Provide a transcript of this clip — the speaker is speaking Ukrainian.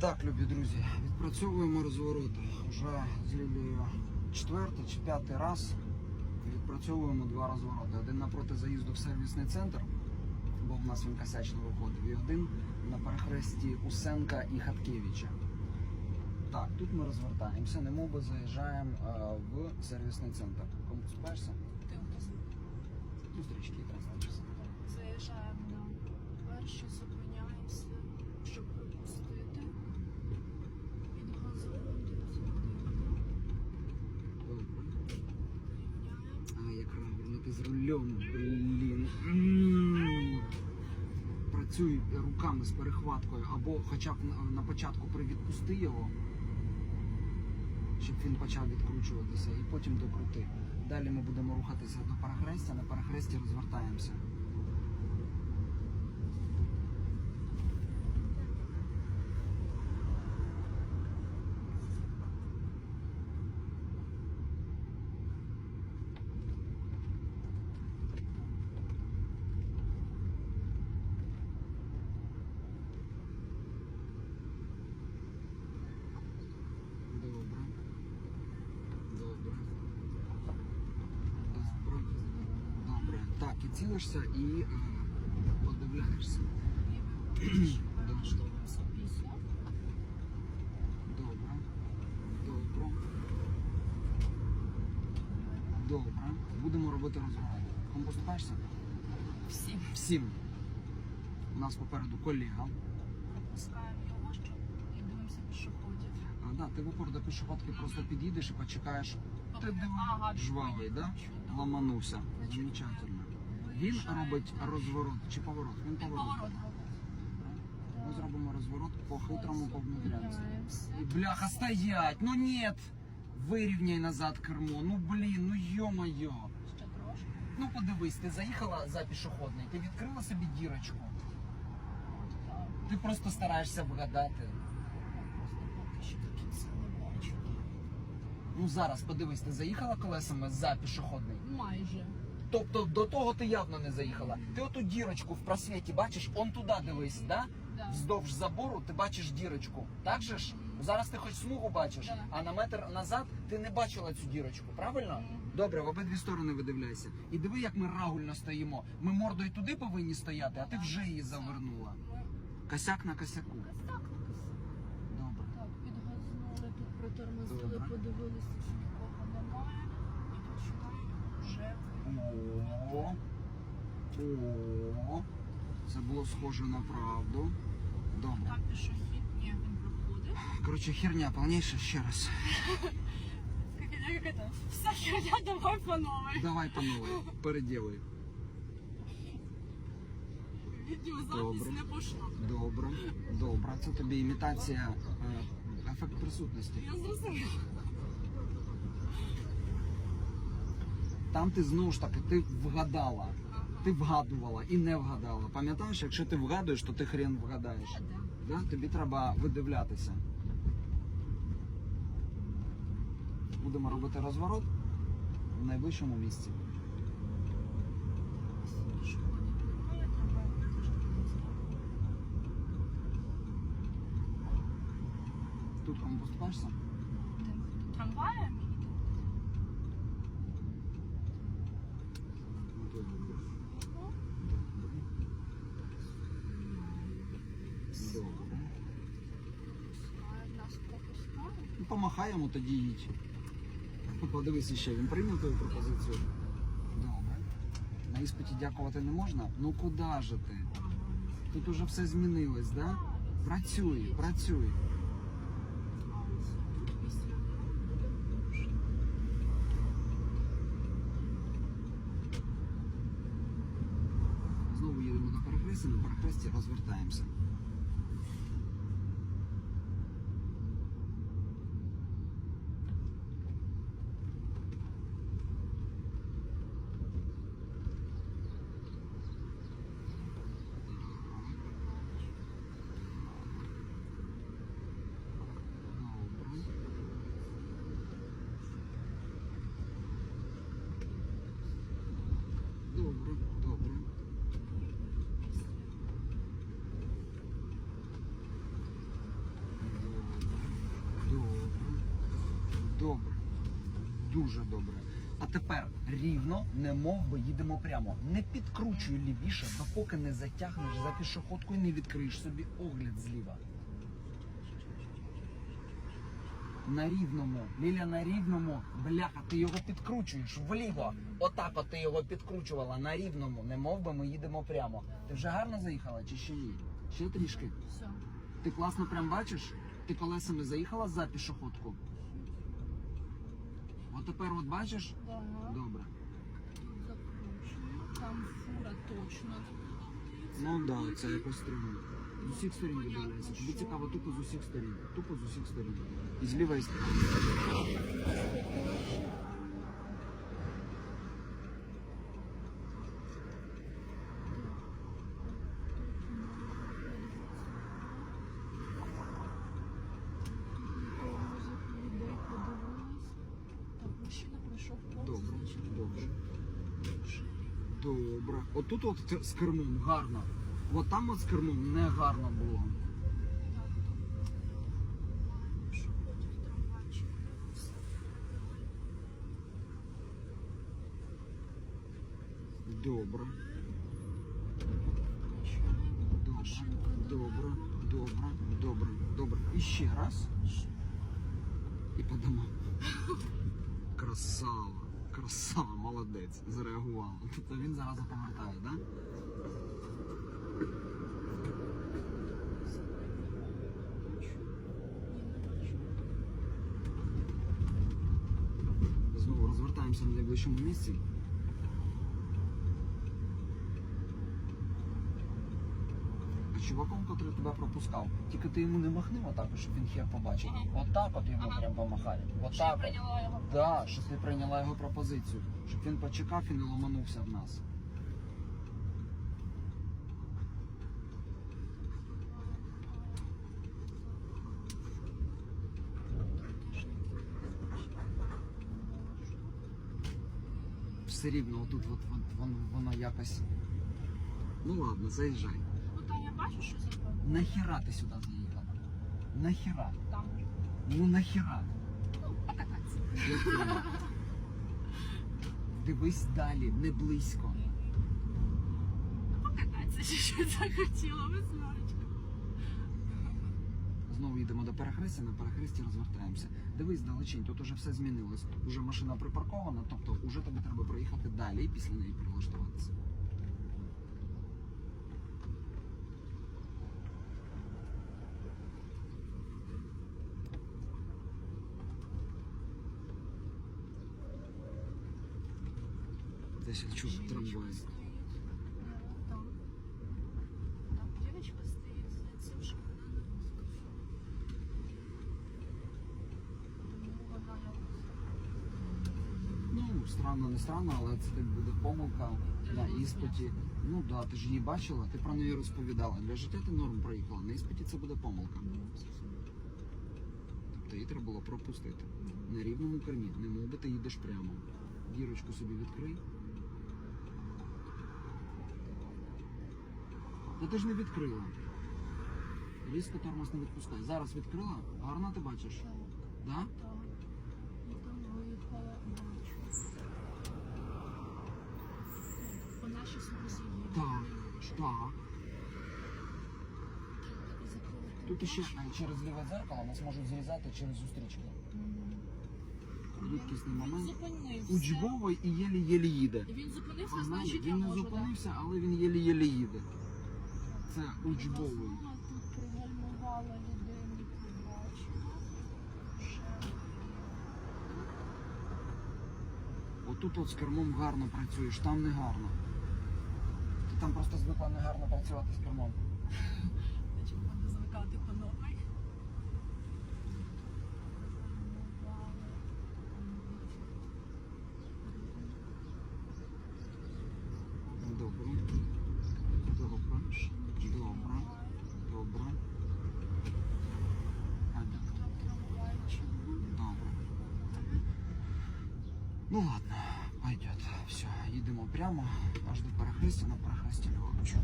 Так, любі друзі, відпрацьовуємо розвороти. Вже з Лілією четвертий чи п'ятий раз відпрацьовуємо два розвороти. Один напроти заїзду в сервісний центр, бо в нас він косячно виходив, і один на перехресті Усенка і Хаткевича. Так, тут ми розвертаємося, немоби заїжджаємо е, в сервісний центр. Кому спешся? Ти вказав. Ну, стрічки якраз. Заїжджаємо на перші, зупиняємося, щоб пропустити. Підгазувати. Добре. Рівняємо. А, як правильно ти з рулем, блін. Працюй руками з перехваткою, або хоча б на початку привідпусти його, щоб він почав відкручуватися, і потім докрути. Далі ми будемо рухатися до перехрестя, на перехресті розвертаємося. Добре. Добре. Добре. Добре. Так, і цілишся і подивляєшся. Добре. Добре. Добре. Будемо робити розворот. Кому поступаєшся? Всі. Всім. У нас попереду колега. Пропускаємо його, щоб і дивимося пішоходів. А, да, ти в упор до пішоходки просто підійдеш і почекаєш. Ти диви, жвавий, да? Ламанувся. Замечательно. Він робить розворот чи поворот? Він поворот. Ми зробимо розворот по хитрому повнутрянці. І, Бляха, стоять! Ну нет! Вирівняй назад кермо. Ну блін, ну йо-моє. Ще трошки. Ну подивись, ти заїхала за пішохідний, ти відкрила собі дірочку. Ти просто стараєшся вгадати. Ну зараз подивись, ти заїхала колесами за пішохідний. Майже. Тобто до того ти явно не заїхала. Ти оту дірочку в просвіті бачиш, он туди дивись, да? Да. Вздовж забору ти бачиш дірочку. Так же ж? Зараз ти хоч смугу бачиш, Да. а на метр назад ти не бачила цю дірочку, правильно? Мгм. Добре, в обидві сторони видивляйся. І диви, як ми рагульно стоїмо. Ми мордою туди повинні стояти, а ти вже її завернула. Косяк на косяку. так. Добре. Так, підгазнули, тут протормозили, Добре. подивилися, чи нікого немає. І починаємо вже. О. О. Це було схоже на правду. Добре. Так, пішохід, ні, він проходить. Коротше, херня повніша ще раз. Як это? Вся херня, давай по новій. Давай по новій, переділуй. Відеозапись Добре. не пішла. Добре, добре. Це тобі імітація е, ефект присутності. Я зрозуміла. Там ти знову ж таки ти вгадала. Ти вгадувала і не вгадала. Пам'ятаєш, якщо ти вгадуєш, то ти хрен вгадаєш. Да? Тобі треба видивлятися. Будемо робити розворот в найближчому місці. Тут кому поступаєшся? Трамваєм їде? Ну, Добре. а нас пропускають. Ну, помахаємо тоді їдь. Подивися ще, він прийняв твою пропозицію. Добре. На іспиті дякувати не можна? Ну куди же ти? Тут уже все змінилось, да? Працюй, працюй. Знову їдемо на перехресті, на перехресті розвертаємося. Добре. Добре, добре. Добре. Дуже добре. А тепер рівно, не мов би їдемо прямо. Не підкручуй лівіше, допоки не затягнеш за пішоходку і не відкриєш собі огляд зліва. На рівному, Ліля на рівному, бляха, ти його підкручуєш вліво. Отак от ти його підкручувала на рівному, не мов би ми їдемо прямо. Ти вже гарно заїхала чи ще ні? Ще трішки. Все. Ти класно прям бачиш? Ти колесами заїхала за пішоходку. От тепер от бачиш? Да. Добре. Закручую. Там фура точно. Ну так, да, це якось стрімно. З усіх сторін виділяється. Тобі цікаво тупо з усіх сторін. Тупо з усіх сторін. І зліва і справа. Людей подивилась. Так, мужчина пройшов повз. Добре, значить, добре. Добре. От тут от з кермом гарно. От там от з кермом не гарно було. Добре. Добре. Добре. Добре. Добре. Добре. І ще раз. І подамо. Красава. Красава, молодець. Зареагувала. Тобто він зараз повертає, так? Да? Знову розвертаємося на найближчому місці. Чуваком, котрий тебе пропускав, тільки ти йому не махни отак, щоб він хер побачив. Отак от йому прям помахай. Отак. от. Прийняла його. Да, щоб ти прийняла його пропозицію, щоб він почекав і не ломанувся в нас. Все рівно отут от, от, воно, воно якось. Ну ладно, заїжджай. Бачу, що зробив. Нахіра ти сюди заїхала? Нахіра? Там. Ну нахіра? Ну, покататися. Дивись далі, не близько. Покататися, що захотіла, знаєте. Знову їдемо до перехрестя, на перехресті розвертаємося. Дивись далечінь, тут уже все змінилось. Уже машина припаркована, тобто вже тобі треба проїхати далі і після неї перелаштуватися. Десь я чув трамвай. Ну, странно, не странно, але це так буде помилка на іспиті. Ну да, ти ж її бачила, ти про неї розповідала. Для життя ти норм проїхала. На іспиті це буде помилка. Тобто її треба було пропустити. На рівному кермі, не мов би ти їдеш прямо. Дірочку собі відкрий. Та ти ж не відкрила. Різко тормоз не відпускай. Зараз відкрила, гарно ти бачиш. Так, Да? так. І там виїхала бачу. Вона ще смузі. Так, так. Тут ще е, через ліве дзеркало нас можуть зрізати через зустрічку. Рідкісний момент. зупинився. Учбовий і єлі-єлі їде. Він зупинився, Ага, значить я він не можу. зупинився, але він єлі-єлі їде. Це учбовий. Тут пригальмувала людині. Отут от з кермом гарно працюєш, там не гарно. Ти там просто звикла не гарно працювати з кермом. Значить, буде звикати по новій. Добре. Добре. Добре. Добре. Понятно. Добре. Ну ладно, пойдет. Все, їдемо прямо аж до перехрестя на перехресті ліворуч.